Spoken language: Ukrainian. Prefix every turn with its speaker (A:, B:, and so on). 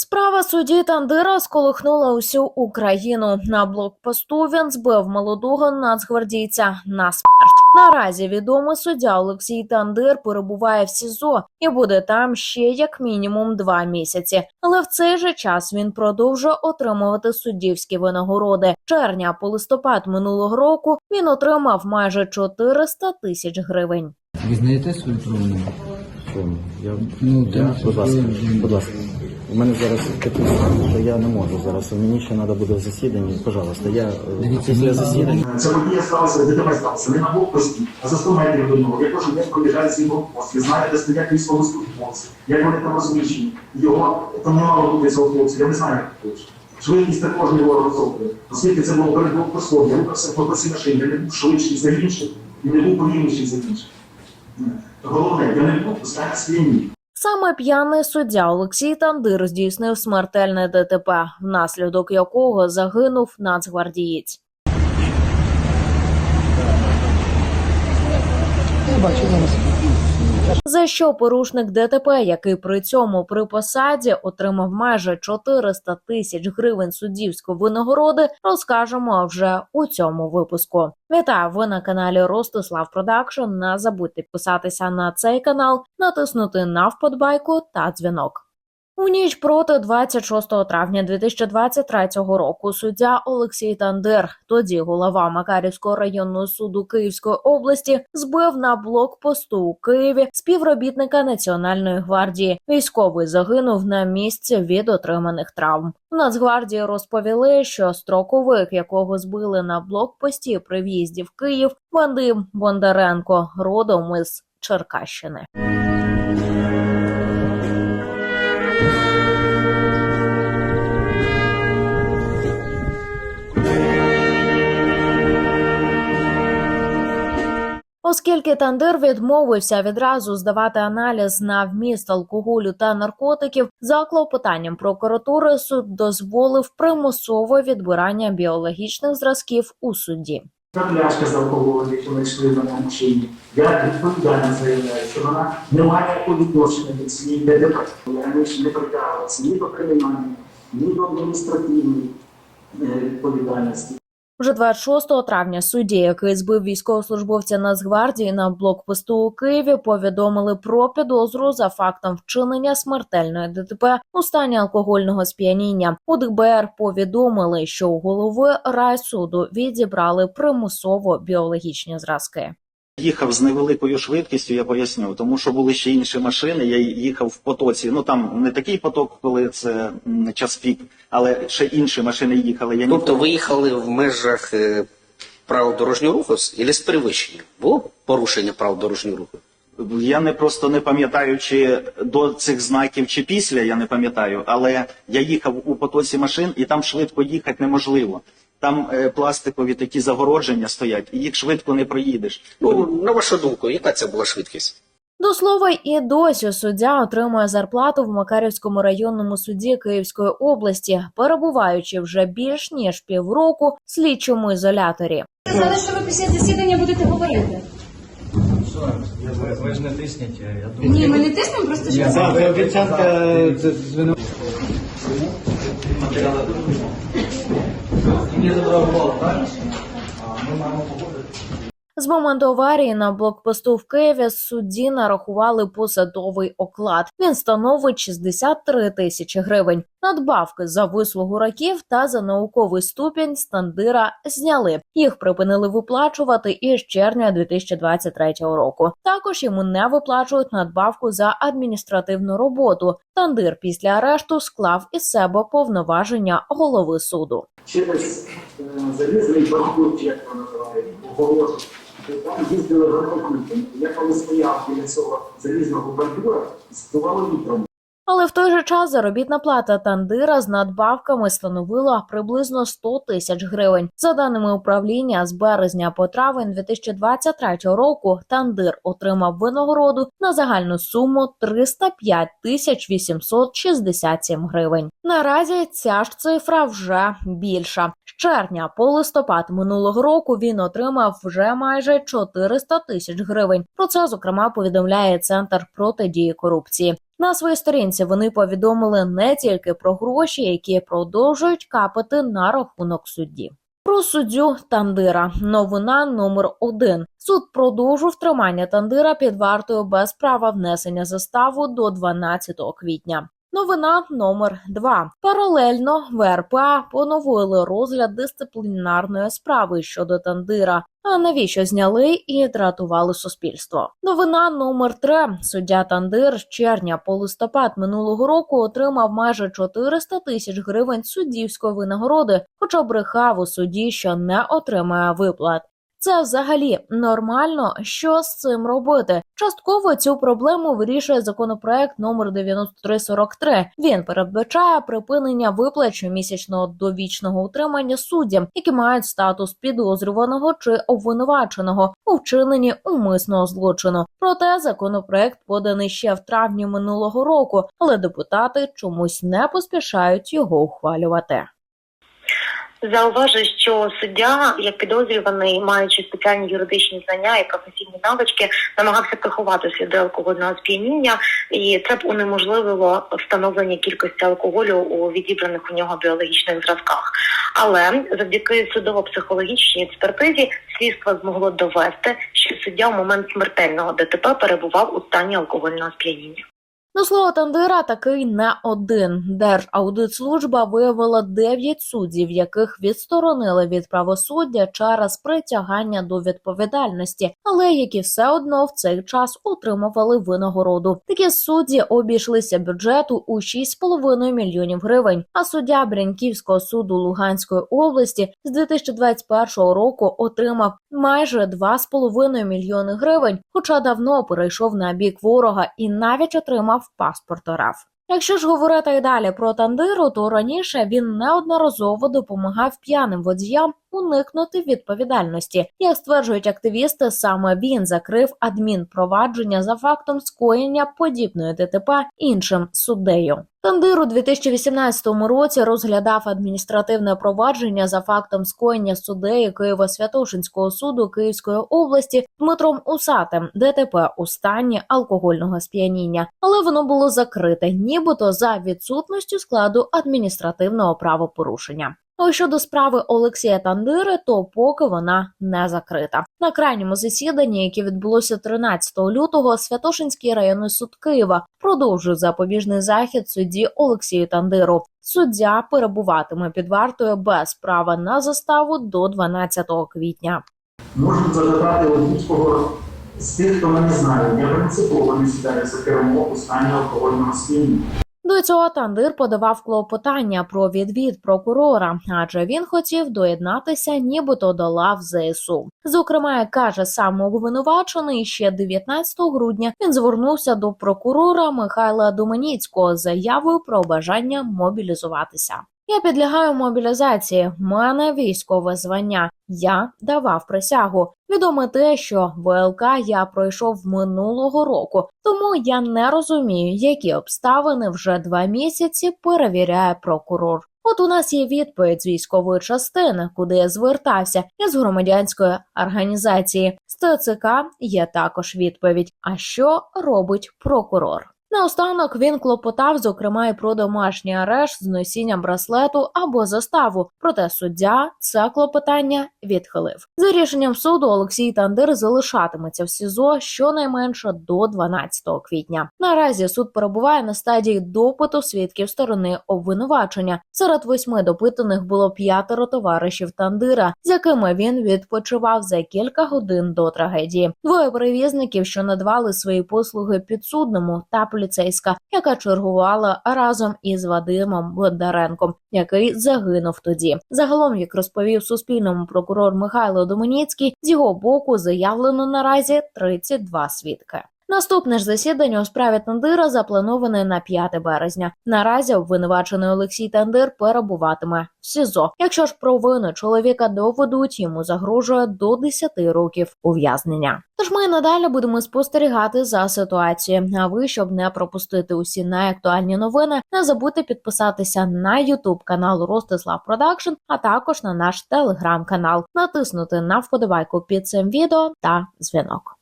A: Справа судді Тандира сколихнула усю Україну. На блокпосту він збив молодого нацгвардійця на смерть. Наразі відомий суддя Олексій Тандир перебуває в СІЗО і буде там ще як мінімум два місяці. Але в цей же час він продовжує отримувати суддівські винагороди. Червня по листопад минулого року він отримав майже 400 тисяч гривень.
B: Візнаєте свою провину?
C: Я,
B: Ну,
C: я, будь ласка, будь ласка. У мене зараз такий стан, що я не можу зараз. Мені ще треба буде засідання. Пожалуйста, я е, після засідання.
D: Це подія сталася, ДТП сталося не на блокпості, а за 100 метрів до нього. Я кожен день проїжджаю свій блокпост. Ви знаєте, де стоять військовослужбовці, як вони там розміщені. Його там не мало бути цього хлопця, я не знаю, як точно. Швидкість також не було розроблена. Оскільки це було перед блокпостом, я рухався по косі машин, я не був швидший за інших і не був повільніший за інших. Головне, я не був стані сп'яніння.
A: Саме п'яний суддя Олексій Тандир здійснив смертельне ДТП, внаслідок якого загинув нацгвардієць.
B: Я бачу зараз.
A: За що порушник ДТП, який при цьому при посаді отримав майже 400 тисяч гривень суддівської винагороди, розкажемо вже у цьому випуску. Вітаю! Ви на каналі Ростислав Продакшн. Не забудьте підписатися на цей канал, натиснути на вподобайку та дзвінок. У ніч проти 26 травня 2023 року суддя Олексій Тандир, тоді голова Макарівського районного суду Київської області, збив на блокпосту у Києві співробітника Національної гвардії. Військовий загинув на місці від отриманих травм. У Нацгвардії розповіли, що строковик, якого збили на блокпості при в'їзді в Київ, Вадим Бондаренко, родом із Черкащини. Оскільки Тандир відмовився відразу здавати аналіз на вміст алкоголю та наркотиків, за клопотанням прокуратури суд дозволив примусове відбирання біологічних зразків у суді.
D: Та пляшка з алкоголем, яку ми йшли на машині. Я відповідально заявляю, що вона не має відношення до цієї ДТП. Я раніше не притягувався ні до кримінальної, ні до адміністративної е, відповідальності.
A: Вже 26 травня судді, який збив військовослужбовця Нацгвардії на блокпосту у Києві, повідомили про підозру за фактом вчинення смертельної ДТП у стані алкогольного сп'яніння. У ДБР повідомили, що у голови райсуду відібрали примусово біологічні зразки.
E: Їхав з невеликою швидкістю, я поясню, тому що були ще інші машини. Я їхав в потоці. Ну там не такий поток, коли це час пік, але ще інші машини їхали. Я
F: Тобто
E: ніколи-
F: ви їхали в межах е, правил дорожнього руху і з перевищенням? Було порушення правил дорожнього руху?
E: я не просто не пам'ятаю, чи до цих знаків, чи після, я не пам'ятаю, але я їхав у потоці машин, і там швидко їхати неможливо. Там е, пластикові такі загородження стоять, і їх швидко не проїдеш.
F: Ну, на вашу думку, яка це була швидкість?
A: До слова, і досі суддя отримує зарплату в Макарівському районному суді Київської області, перебуваючи вже більш ніж півроку в слідчому ізоляторі.
G: Сказали, що ви після засідання будете говорити.
B: Ви, ж не тисніть, я думаю.
G: Ні, ми не тиснемо, просто що
B: обіцянка, звину. Не забрав так?
A: З моменту аварії на блокпосту в Києві судді нарахували посадовий оклад. Він становить 63 тисячі гривень. Надбавки за вислугу років та за науковий ступінь стандира зняли. Їх припинили виплачувати із червня 2023 року. Також йому не виплачують надбавку за адміністративну роботу. Тандир після арешту склав із себе повноваження голови суду.
D: Через е, залізний баркут, як називають, огорожу. Там їздили верховники. Я коли стояв біля цього залізного бордюра, здувало вітром.
A: Але в той же час заробітна плата Тандира з надбавками становила приблизно 100 тисяч гривень. За даними управління, з березня по травень 2023 року Тандир отримав винагороду на загальну суму 305 тисяч 867 гривень. Наразі ця ж цифра вже більша. З червня по листопад минулого року він отримав вже майже 400 тисяч гривень. Про це зокрема повідомляє центр протидії корупції. На своїй сторінці вони повідомили не тільки про гроші, які продовжують капати на рахунок судді. Про суддю Тандира. Новина номер один. Суд продовжив тримання Тандира під вартою без права внесення заставу до 12 квітня. Новина номер 2. Паралельно в РПА поновили розгляд дисциплінарної справи щодо Тандира. А навіщо зняли і дратували суспільство? Новина номер 3. Суддя Тандир з червня по листопад минулого року отримав майже 400 тисяч гривень суддівської винагороди, хоча брехав у суді, що не отримає виплат. Це взагалі нормально. Що з цим робити? Частково цю проблему вирішує законопроект номер 9343. Він передбачає припинення виплат щомісячного довічного утримання суддям, які мають статус підозрюваного чи обвинуваченого у вчиненні умисного злочину. Проте законопроект поданий ще в травні минулого року, але депутати чомусь не поспішають його ухвалювати.
H: Зауважу, що суддя, як підозрюваний, маючи спеціальні юридичні знання і професійні навички, намагався приховати сліди алкогольного сп'яніння, і це б унеможливило встановлення кількості алкоголю у відібраних у нього біологічних зразках. Але завдяки судово-психологічній експертизі слідство змогло довести, що суддя у момент смертельного ДТП перебував у стані алкогольного сп'яніння.
A: До слова Тандира такий не один. Держаудитслужба виявила 9 суддів, яких відсторонили від правосуддя через притягання до відповідальності, але які все одно в цей час отримували винагороду. Такі судді обійшлися бюджету у 6,5 мільйонів гривень. А суддя Брянківського суду Луганської області з 2021 року отримав майже 2,5 мільйони гривень, хоча давно перейшов на бік ворога і навіть отримав паспорт РФ. Якщо ж говорити й далі про Тандиру, то раніше він неодноразово допомагав п'яним водіям уникнути відповідальності. Як стверджують активісти, саме він закрив адмінпровадження за фактом скоєння подібної ДТП іншим суддею. Тандир у 2018 році розглядав адміністративне провадження за фактом скоєння суддеї Києво-Святошинського суду Київської області Дмитром Усатим ДТП у стані алкогольного сп'яніння, але воно було закрите, нібито за відсутністю складу адміністративного правопорушення. А щодо справи Олексія Тандири, то поки вона не закрита. На крайньому засіданні, яке відбулося 13 лютого, Святошинський районний суд Києва продовжує запобіжний захід судді Олексію Тандиру. Суддя перебуватиме під вартою без права на заставу до 12 квітня.
D: Можна запитати у будь-кого з тих, хто мене знає. Я принципово не сідаю за кермо у стані алкогольного сп'яніння.
A: До цього Тандир подавав клопотання про відвід прокурора, адже він хотів доєднатися, нібито до лав ЗСУ. Зокрема, як каже сам обвинувачений, ще 19 грудня він звернувся до прокурора Михайла Доменіцького з заявою про бажання мобілізуватися. Я підлягаю мобілізації. в мене військове звання. Я давав присягу. Відомо те, що ВЛК я пройшов минулого року, тому я не розумію, які обставини вже два місяці перевіряє прокурор. От у нас є відповідь з військової частини, куди я звертався, і з громадянської організації. З ТЦК є також відповідь. А що робить прокурор? Наостанок він клопотав, зокрема, і про домашній арешт з носінням браслету або заставу. Проте суддя це клопотання відхилив. За рішенням суду Олексій Тандир залишатиметься в СІЗО щонайменше до 12 квітня. Наразі суд перебуває на стадії допиту свідків сторони обвинувачення. Серед восьми допитаних було п'ятеро товаришів Тандира, з якими він відпочивав за кілька годин до трагедії. Двоє перевізників, що надавали свої послуги підсудному, та поліцейська, яка чергувала разом із Вадимом Бондаренком, який загинув тоді. Загалом, як розповів Суспільному прокурор Михайло Доменіцький, з його боку заявлено наразі 32 свідки. Наступне ж засідання у справі Тандира заплановане на 5 березня. Наразі обвинувачений Олексій Тандир перебуватиме в СІЗО. Якщо ж провину чоловіка доведуть, йому загрожує до 10 років ув'язнення. Тож ми надалі будемо спостерігати за ситуацією. А ви, щоб не пропустити усі найактуальні новини, не забудьте підписатися на Ютуб канал Ростислав Продакшн, а також на наш телеграм-канал, натиснути на вподобайку під цим відео та дзвінок.